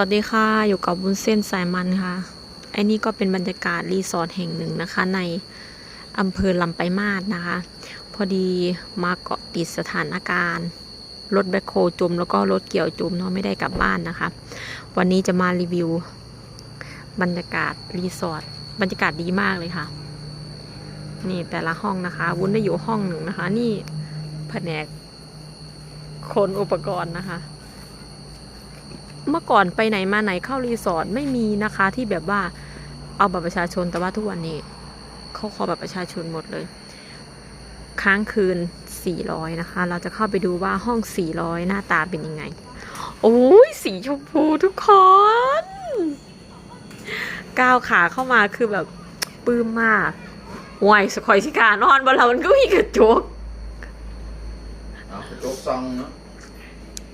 วัสดีค่ะ อยู่กับบุญเส้นสายมันค่ะ ไอ้นี่ก็เป็นบรรยากาศรีสอร์ทแห่งหนึ่งนะคะ ในอำเภอลำไปลายมาศนะคะ พอดีมาเกาะติดสถานการณ์ รถแบคโฮจม แล้วก็รถเกี่ยวจมเนาะไม่ได้กลับบ้านนะคะ วันนี้จะมารีวิว บรรยากาศรีสอร์ทบรรยากาศดีมากเลยค่ะ นี่แต่ละห้องนะคะ วุ้นได้อยู่ห้องหนึ่งนะคะ นี่แผนกคนอุปกรณ์นะคะ เมื่อก่อนไปไหนมาไหนเข้ารีสอร์ทไม่มีนะคะที่แบบว่าเอาบัตรประชาชนแต่ว่าทุกวันนี้เขาขอบัตรประชาชนหมดเลย ค้างคืน 400 นะคะ เราจะเข้าไปดูว่าห้อง 400 หน้าตาเป็นยังไง โอ้ยสีชมพูทุกคนก้าวขาเข้ามาคือแบบปลื้มมากวายสคอยสิกานอนบนเรามันก็มีกระจกเอากระจกซองเนาะ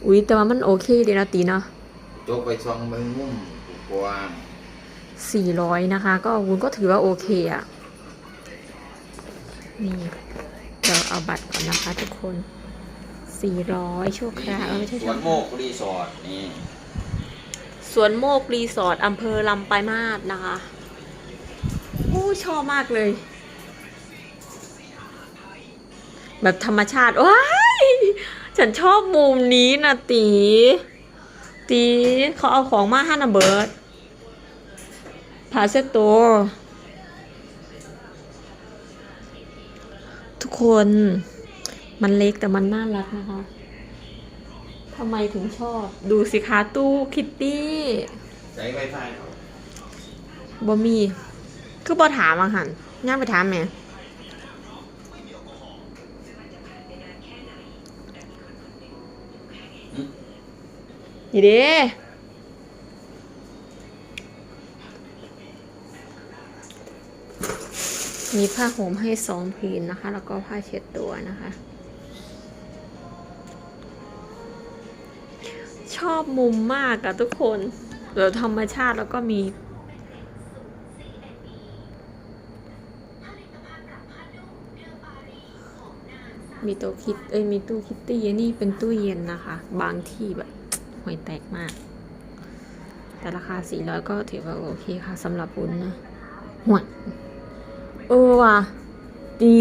อุ้ยแต่ว่ามันโอเคดีนะตีเนาะกระ จกไปซองเบิ่งมุมกว้าง400นะคะ ก็วุ้นก็ถือว่าโอเคอะ่ะ นี่เราเอาบัตรก่อนนะคะทุกคน400ชั่วคราวเออไม่ใช่สชั่ววนคโมราวกรีสอร์ทนี่สวนโมกรีสอร์ทอำเภอลำปลายมาศนะคะอู้ชอบมากเลย แบบธรรมชาติว้ายฉันชอบมุมนี้นะตี ตีเขาเอาของมาให้นะเบิร์ดพาเซตโตทุกคนมันเล็กแต่มันน่ารักนะคะทำไมถึงชอบดูสิคะตู้คิตตี้ใช้ไวไฟเขาบ่มี คือบ่ถามอะหันย่างไปถามแหม่ ยีเด้มีผ้าห่มให้สองผืนนะคะ แล้วก็ผ้าเช็ดตัวนะคะ ชอบมุมมากอะทุกคนเดี๋ยวธรรมชาติแล้วก็มีมีตัวคิดเอ้ยมีตู้คิตตี้นี่เป็นตู้เย็นนะคะ บางที่แบบ ห่วยแตกมาก แต่ราคา 400 ก็ถือว่าโอเคค่ะสำหรับบุญนะห่วยเออว่ะดี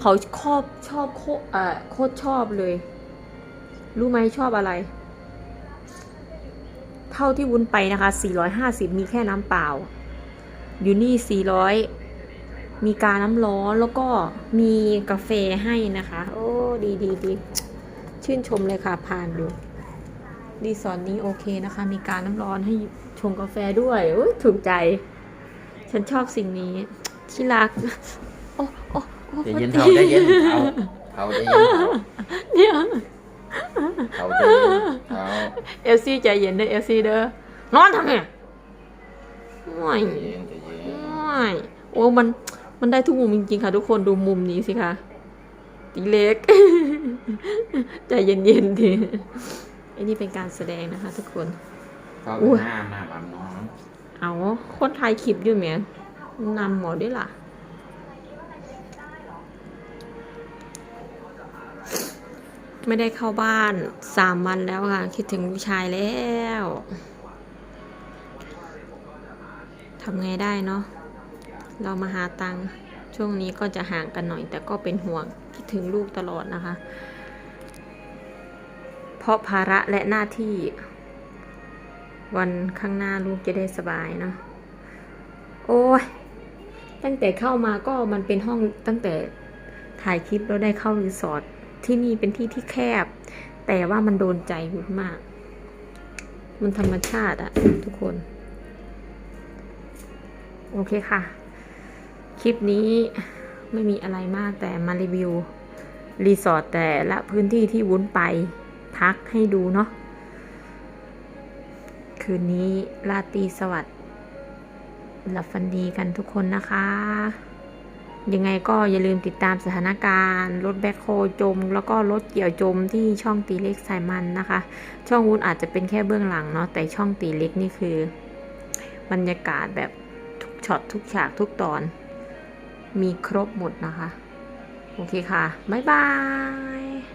เขาชอบชอบโคเอ่อโคตรชอบเลย รู้ไหมชอบอะไร เท่าที่วุ้นไปนะคะ 450 มีแค่น้ำเปล่า อยู่นี่ 400 มีกาน้ำร้อนแล้วก็มีกาแฟให้นะคะ โอ้ ดีดีดีชื่นชมเลยค่ะผ่านดู รีสอร์ทนี้โอเคนะคะ มีการน้ำร้อนให้ชงกาแฟด้วยอุ๊ยถูกใจ ฉันชอบสิ่งนี้ที่รัก โอ้โอ้โอ้ใจเย็นเท่าใจเย็นเท่าเท่าใจเย็นเนี่ยเท่าใจเย็นเท่าเอลซี่ใจเย็นเด้อเอลซี่เด้อนอนทำไมห่วยใจเย็นใจเย็นห่วยโอ้มันมันได้ทุกมุมจริงๆ ค่ะ ทุกคนดูมุมนี้สิคะตีเล็ก ใจเย็นๆทีไอ้นี่เป็นการแสดงนะคะทุกคนเท่าอุ้ยหน้าหน้าบำน้องเอาคนไทยคลิปอยู่เหมียนำหมอด้วยล่ะ ไม่ได้เข้าบ้านสามวันแล้วค่ะ คิดถึงลูกชายแล้วทำไงได้เนาะเรามาหาตังค์ช่วงนี้ก็จะห่างกันหน่อย แต่ก็เป็นห่วงคิดถึงลูกตลอดนะคะ เพราะภาระและหน้าที่ วันข้างหน้าลูกจะได้สบายเนาะโอ้ยตั้งแต่เข้ามาก็มันเป็นห้องตั้งแต่ถ่ายคลิปแล้วได้เข้ารีสอร์ทที่นี่เป็นที่ที่แคบ แต่ว่ามันโดนใจบุญมาก มันธรรมชาติอะทุกคน โอเคค่ะ คลิปนี้ไม่มีอะไรมากแต่มารีวิวรีสอร์ทแต่ละพื้นที่ที่วุ้นไป พักให้ดูเนาะคืนนี้ราตรีสวัสดิ์หลับฝันดีกันทุกคนนะคะ ยังไงก็อย่าลืมติดตามสถานการณ์ รถแบ็คโฮจม แล้วก็รถเกี่ยวจมที่ช่องตีเล็กสายมันนะคะ ช่องวุ้นอาจจะเป็นแค่เบื้องหลังเนาะแต่ช่องตีเล็กนี่คือบรรยากาศแบบทุกช็อตทุกฉากทุกตอน มีครบหมดนะคะ โอเคค่ะ บ๊ายบาย